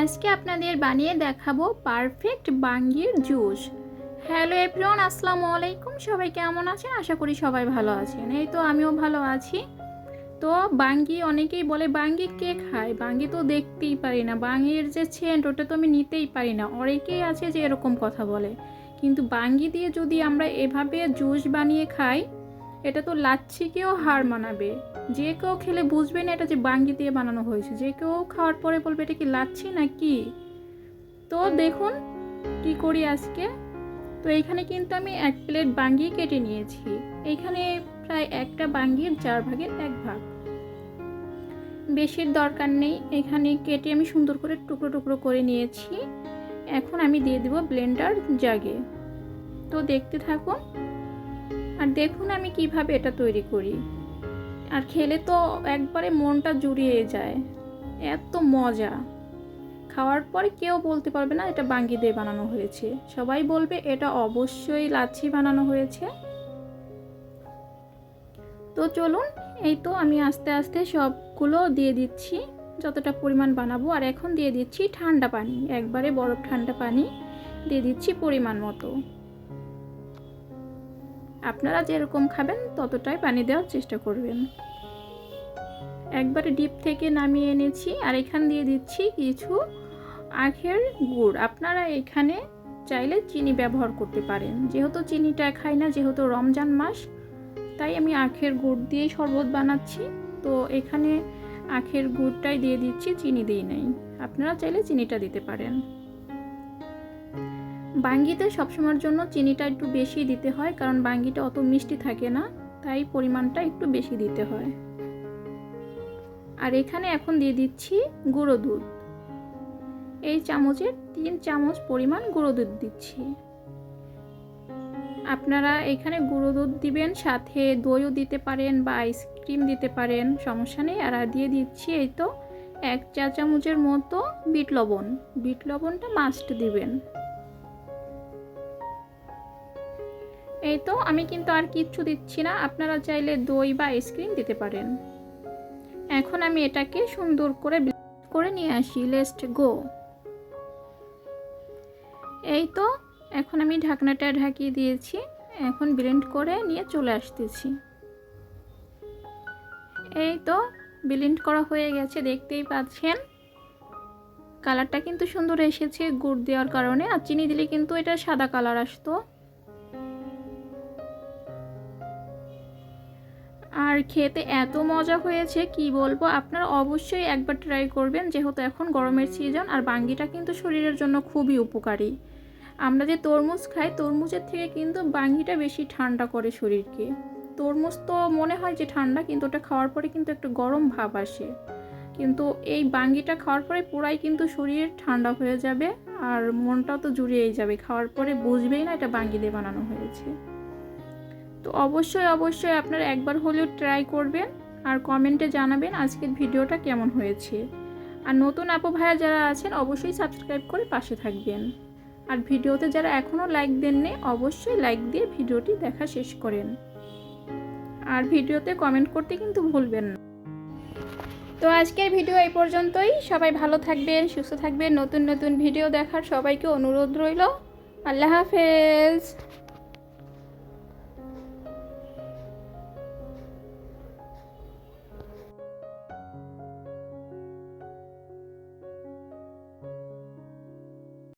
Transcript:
আজকে আপনাদের বানিয়ে দেখাবো পারফেক্ট বাঙ্গির জুস। হ্যালো এভরিওয়ান আসসালামু আলাইকুম। সবাই কেমন আছেন? আশা করি সবাই ভালো আছেন। এই তো আমিও ভালো আছি। তো বাঙ্গি অনেকেই বলে, বাঙ্গি কে খায়? বাঙ্গি তো দেখতেই পারি না। বাঙ্গির যে সেন্ট ওটা তো আমি নিতেই পারি না। অনেকেই আছে যে এরকম কথা বলে। কিন্তু বাঙ্গি দিয়ে যদি আমরা এভাবে জুস বানিয়ে খাই এটা তো লাচ্ছিকেও হার মানাবে। যে কেউ খেলে বুঝবে না এটা যে বাঙ্গি দিয়ে বানানো হয়েছে। যে কেউ খাওয়ার পরে বলবে এটা কি লাচ্ছি না কি তো দেখুন কি করি আজকে। তো এইখানে কিন্তু আমি এক প্লেট বাঙ্গি কেটে নিয়েছি। এইখানে প্রায় একটা বাঙ্গির চার ভাগের এক ভাগ। বেশির দরকার নেই। এখানে কেটে আমি সুন্দর করে টুকরো টুকরো করে নিয়েছি। এখন আমি দিয়ে দেবো ব্লেন্ডার জাগে। তো দেখতে থাকুন। আর দেখুন আমি কীভাবে এটা তৈরি করি। আর খেলে তো একবারে মনটা জুড়িয়ে যায়। এত মজা। খাওয়ার পরে কেউ বলতে পারবে না এটা বাঙ্গি দিয়ে বানানো হয়েছে। সবাই বলবে এটা অবশ্যই লাচ্ছি বানানো হয়েছে। তো চলুন, এই তো আমি আস্তে আস্তে সবগুলো দিয়ে দিচ্ছি। যতটা পরিমাণ বানাবো, আর এখন দিয়ে দিচ্ছি ঠান্ডা পানি। একবারে বরফ ঠান্ডা পানি দিয়ে দিচ্ছি পরিমাণ মতো। আপনারা যেরকম খাবেন, ততটাই পানি দেওয়ার চেষ্টা করবেন। একবারে ডিপ থেকে নামিয়ে এনেছি, আর এখান দিয়ে দিচ্ছি কিছু আখের গুড়। আপনারা এখানে চাইলে চিনি ব্যবহার করতে পারেন। যেহেতু চিনিটা খাই না, যেহেতু রমজান মাস, তাই আমি আখের গুড় দিয়েই শরবত বানাচ্ছি। তো এখানে আখের গুড়টাই দিয়ে দিচ্ছি, চিনি দিই নাই। আপনারা চাইলে চিনিটা দিতে পারেন। বাঙ্গিতে সবসময়ের জন্য চিনিটা একটু বেশি দিতে হয়, কারণ বাঙ্গিটা অত মিষ্টি থাকে না, তাই পরিমাণটা একটু বেশি দিতে হয়। আর এখানে এখন দিয়ে দিচ্ছি গুঁড়ো দুধ। এই চামচের তিন চামচ পরিমাণ গুঁড়ো দুধ দিচ্ছি। আপনারা এখানে গুঁড়ো দুধ দিবেন, সাথে দইও দিতে পারেন বা আইসক্রিম দিতে পারেন, সমস্যা নেই। আর দিয়ে দিচ্ছি এই তো এক চা চামচের মতো বিট লবণ। বিট লবণটা মাস্ট দিবেন। এই তো, আমি কিন্তু আর কিচ্ছু দিচ্ছি না। আপনারা চাইলে দই বা আইসক্রিম দিতে পারেন। এখন আমি এটাকে সুন্দর করে করে নিয়ে আসি। লেস্ট গো এই তো, এখন আমি ঢাকনাটা ঢাকিয়ে দিয়েছি। এখন ব্লেন্ড করে নিয়ে চলে আসতেছি। এই তো ব্লেন্ড করা হয়ে গেছে, দেখতেই পাচ্ছেন। কালারটা কিন্তু সুন্দর এসেছে, গুড় দেওয়ার কারণে। আর চিনি দিলে কিন্তু এটা সাদা কালার আসতো। আর খেতে এত মজা হয়েছে, কি বলব? আপনারা অবশ্যই একবার ট্রাই করবেন, যেহেতু এখন গরমের সিজন আর বাঙ্গিটা কিন্তু শরীরের জন্য খুবই উপকারী। আমরা যে তরমুজ খাই, তরমুজের থেকে কিন্তু বাঙ্গিটা বেশি ঠান্ডা করে শরীরকে। তরমুজ তো মনে হয় যে ঠান্ডা, কিন্তু ওটা খাওয়ার পরে কিন্তু একটু গরম ভাব আসে। কিন্তু এই বাঙ্গিটা খাওয়ার পরে পুরাই কিন্তু শরীর ঠান্ডা হয়ে যাবে আর মনটাও তো জুড়িয়েই যাবে। খাওয়ার পরে বুঝবেই না এটা বাঙ্গি দিয়ে বানানো হয়েছে। তো অবশ্যই অবশ্যই আপনারা একবার হলেও ট্রাই করবেন আর কমেন্টে জানাবেন আজকের ভিডিওটা কেমন হয়েছে। আর নতুন আপু ভাইয়া যারা আছেন, অবশ্যই সাবস্ক্রাইব করে পাশে থাকবেন। আর ভিডিওতে যারা এখনও লাইক দেননি, অবশ্যই লাইক দিয়ে ভিডিওটি দেখা শেষ করেন। আর ভিডিওতে কমেন্ট করতে কিন্তু ভুলবেন না। তো আজকের ভিডিও এই পর্যন্তই। সবাই ভালো থাকবেন, সুস্থ থাকবেন। নতুন নতুন ভিডিও দেখার সবাইকে অনুরোধ রইল। আল্লাহ হাফেজ।